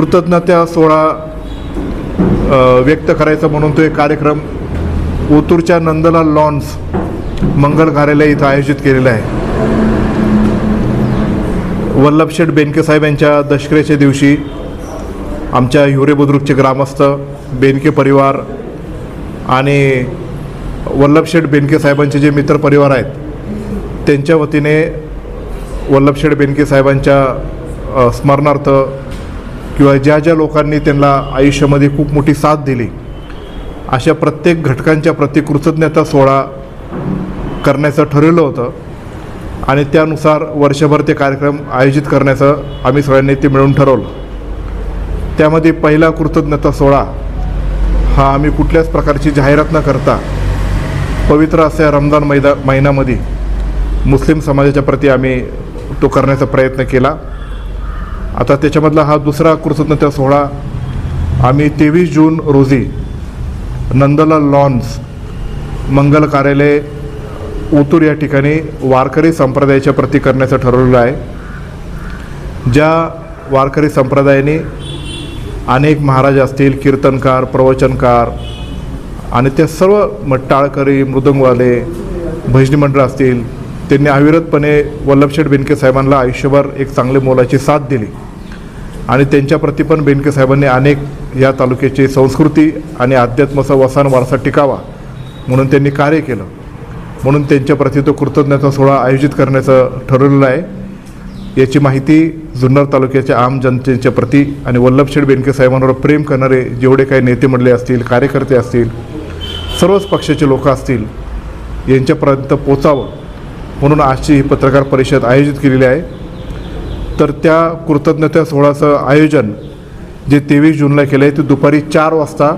कृतज्ञता सोहळा व्यक्त करायचा म्हणून तो एक कार्यक्रम ओतूरच्या नंदलाल लॉन्स मंगल कार्यालय इथं आयोजित केलेला आहे. वल्लभशेठ बेनके साहेब यांच्या दशकरेच्या दिवशी आमच्या हिवरे बुद्रुकचे ग्रामस्थ बेनके परिवार आणि वल्लभशेठ बेनके साहेबांचे जे मित्र परिवार आहेत त्यांच्या वतीने वल्लभशेठ बेनके साहेबांच्या स्मरणार्थ किंवा ज्या ज्या लोकांनी त्यांना आयुष्यामध्ये खूप मोठी साथ दिली अशा प्रत्येक घटकांच्या प्रति कृतज्ञता सोहळा करण्याचं ठरवलं होतं. आणि त्यानुसार वर्षभर ते कार्यक्रम आयोजित करण्याचं आम्ही सगळ्यांनी ते मिळून ठरवलं. त्यामध्ये पहिला कृतज्ञता सोहळा हा आम्ही कुठल्याच प्रकारची जाहिरात न करता पवित्र अशा रमजान मैदा महिन्यामध्ये मुस्लिम समाजाच्या प्रती आम्ही तो करण्याचा प्रयत्न केला. आता त्याच्यामधला हा दुसरा कृतज्ञता सोहळा आम्ही तेवीस जून रोजी नंदलाल लॉन्स मंगल कार्यालय ओतूर या ठिकाणी वारकरी संप्रदायाच्या प्रती करण्याचं ठरवलेलं आहे. ज्या वारकरी संप्रदायाने अनेक महाराज असतील कीर्तनकार प्रवचनकार आणि त्या सर्व म टाळकरी मृदंगवाले भजनी मंडळ असतील त्यांनी अविरतपणे वल्लभशेठ बिनके साहेबांना आयुष्यभर एक चांगले मोलाची साथ दिली. आणि त्यांच्याप्रती पण बेनके साहेबांनी अनेक या तालुक्याची संस्कृती आणि अध्यात्माचा वसान वारसा टिकावा म्हणून त्यांनी कार्य केलं. म्हणून त्यांच्याप्रती तो कृतज्ञता सोहळा आयोजित करण्याचं ठरवलेलं आहे. याची माहिती जुन्नर तालुक्याच्या आम जनतेच्या प्रती आणि वल्लभशेठ बेनके साहेबांवर प्रेम करणारे जेवढे काही नेते मंडळी असतील कार्यकर्ते असतील सर्वच पक्षाचे लोक असतील यांच्यापर्यंत पोचावं म्हणून आजची ही पत्रकार परिषद आयोजित केलेली आहे. तर त्या कृतज्ञता सोहळ्याचं आयोजन जे तेवीस जूनला केलं आहे ते दुपारी चार वाजता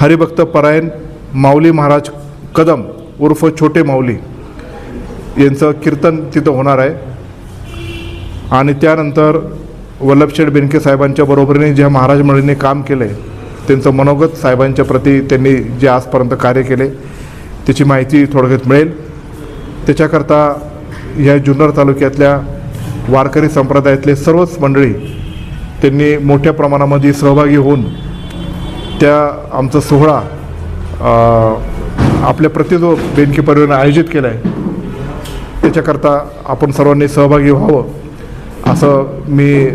हरिभक्त परायण माऊली महाराज कदम उर्फ छोटे माऊली यांचं कीर्तन तिथं होणार आहे. आणि त्यानंतर वल्लभशेठ बेनके साहेबांच्या बरोबरीने ज्या महाराज मंडळींनी काम केलं आहे त्यांचं मनोगत साहेबांच्या प्रती त्यांनी जे आजपर्यंत कार्य केले त्याची माहिती थोडक्यात मिळेल. त्याच्याकरता या जुन्नर तालुक्यातल्या वारकरी संप्रदायातले सर्वच मंडळी त्यांनी मोठ्या प्रमाणामध्ये सहभागी होऊन त्या आमचा सोहळा आपल्या प्रतिजो बेनकी बेनके परिवाराने आयोजित केला आहे त्याच्याकरता आपण सर्वांनी सहभागी व्हावं असं मी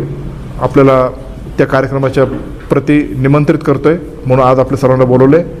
आपल्याला त्या कार्यक्रमाच्या प्रति निमंत्रित करतो आहे म्हणून आज आपल्या सर्वांना बोलवलं आहे